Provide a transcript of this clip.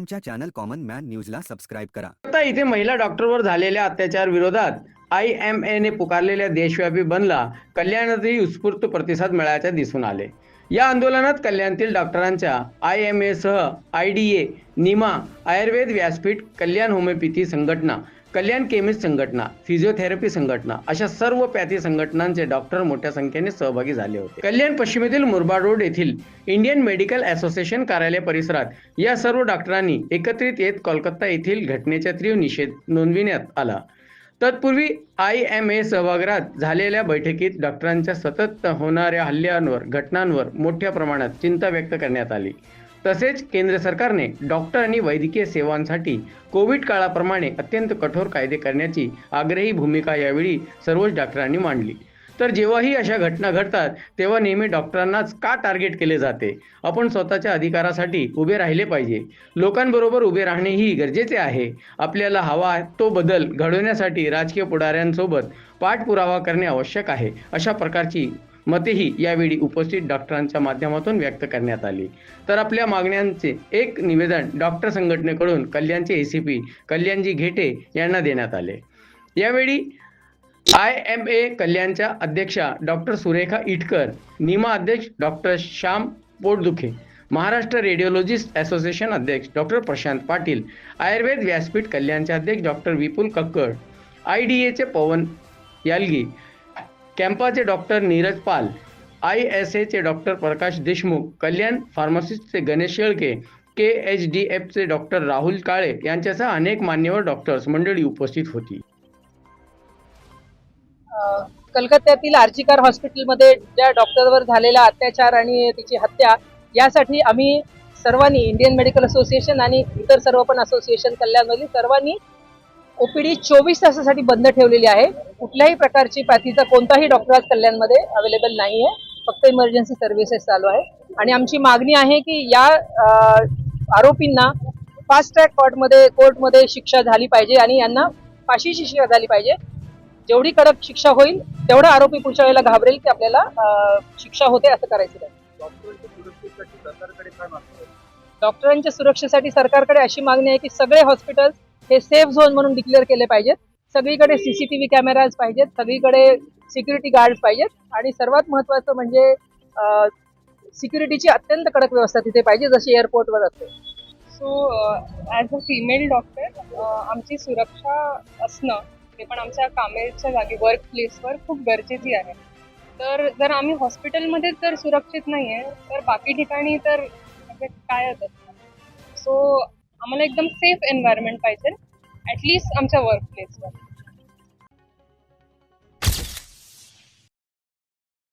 आमच्या channel common man न्यूजला subscribe करा. आता इथे महिला डॉक्टरवर झालेल्या अत्याचार विरोधात आय एम ए ने पुकारलेल्या देशव्यापी बंदला कल्याणातही उत्स्फूर्त प्रतिसाद मिळाल्याचे दिसून आले. या आंदोलनात कल्याणतील डॉक्टरांच्या I M एसह I D A NIMA Ayurved Vyaspeeth Kalyan homeopathy संघटना कल्याण केमिस्ट संघटना फिजिओथेरपी संघटना अशा सर्व पॅथी संघटनांचे डॉक्टर मोठ्या संख्येने सहभागी झाले होते. कल्याण पश्चिमेतील मुरबाड रोड येथील इंडियन मेडिकल असोसिएशन कार्यालय परिसरात या सर्व डॉक्टरांनी एकत्रित येत कोलकाता येथील घटनेचा तीव्र निषेध नोंदविण्यात आला. तत्पूर्वी आय एम ए सभागृहात झालेल्या बैठकीत डॉक्टरांच्या सतत होणाऱ्या हल्ल्यांवर घटनांवर मोठ्या प्रमाणात चिंता व्यक्त करण्यात आली. तसेच केंद्र सरकारने डॉक्टर आणि वैद्यकीय सेवांसाठी कोविड काळाप्रमाणे अत्यंत कठोर कायदे करण्याची आग्रही भूमिका यावेळी सर्वच डॉक्टरांनी मांडली. तर जेव्हाही अशा घटना घडतात तेव्हा नेहमी डॉक्टरांनाच का टार्गेट केले जाते? आपण स्वतःच्या अधिकारासाठी उभे राहिले पाहिजे. लोकांबरोबर उभे राहणेही गरजेचे आहे. आपल्याला हवा तो बदल घडवण्यासाठी राजकीय पुढाऱ्यांसोबत पाठपुरावा करणे आवश्यक आहे अशा प्रकारची मतेही यावेळी उपस्थित डॉक्टरांच्या माध्यमातून व्यक्त करण्यात आली. तर आपल्या मागण्यांचे एक निवेदन डॉक्टर संघटनेकडून कल्याणचे एसीपी कल्याणजी घेटे यांना देण्यात आले. यावेळी आय एम ए कल्याणच्या अध्यक्षा डॉक्टर सुरेखा इटकर निमा अध्यक्ष doctor Shyam Potdukhe Maharashtra radiologist association अध्यक्ष डॉक्टर प्रशांत पाटील आयुर्वेद व्यासपीठ कल्याणचे अध्यक्ष doctor Vipul Kakkad I D एचे Pawan Yalgi कॅम्पाचे doctor Neeraj Pal I S एचे doctor Prakash Deshmukh Kalyan फार्मासिस्टचे Ganesh Shelke K H D एफचे doctor Rahul Kale यांच्यासह अनेक मान्यवर डॉक्टर्स मंडळी उपस्थित होती. कलकत्त्यातील आर्जिकार हॉस्पिटलमध्ये ज्या डॉक्टरवर झालेला अत्याचार आणि तिची हत्या यासाठी आम्ही सर्वांनी इंडियन मेडिकल असोसिएशन आणि इतर सर्व पण असोसिएशन कल्याणमधील सर्वांनी ओपीडी चोवीस तासासाठी बंद ठेवलेली आहे. कुठल्याही प्रकारची पॅथीचा कोणताही डॉक्टर आज कल्याणमध्ये अवेलेबल नाही आहे फक्त इमर्जन्सी सर्व्हिसेस चालू आहे आणि आमची मागणी आहे की या आरोपींना फास्ट ट्रॅक कोर्टमध्ये कोर्टमध्ये शिक्षा झाली पाहिजे आणि यांना फाशीची शिक्षा झाली पाहिजे. जेवढी कडक शिक्षा होईल तेवढा आरोपी पुढच्या वेळेला घाबरेल की आपल्याला शिक्षा होते असं करायचं नाही डॉक्टरांच्या सुरक्षेसाठी सरकारकडे अशी मागणी आहे की सगळे हॉस्पिटल हे सेफ झोन म्हणून डिक्लेअर केले पाहिजेत. सगळीकडे सीसीटीव्ही कॅमेराज पाहिजेत सगळीकडे सिक्युरिटी गार्ड पाहिजेत आणि सर्वात महत्वाचं म्हणजे सिक्युरिटीची अत्यंत कडक व्यवस्था तिथे पाहिजे जशी एअरपोर्टवर असते. So as a female doctor आमची सुरक्षा असणं ते पण आमच्या कामेच्या जागी वर्क प्लेसवर खूप गरजेची आहे. तर जर आम्ही हॉस्पिटलमध्ये तर सुरक्षित नाही आहे तर बाकी ठिकाणी तर म्हणजे कायच असतं सो आम्हाला एकदम सेफ एन्व्हायरमेंट पाहिजे. ॲटलिस्ट आमच्या वर्क प्लेसवर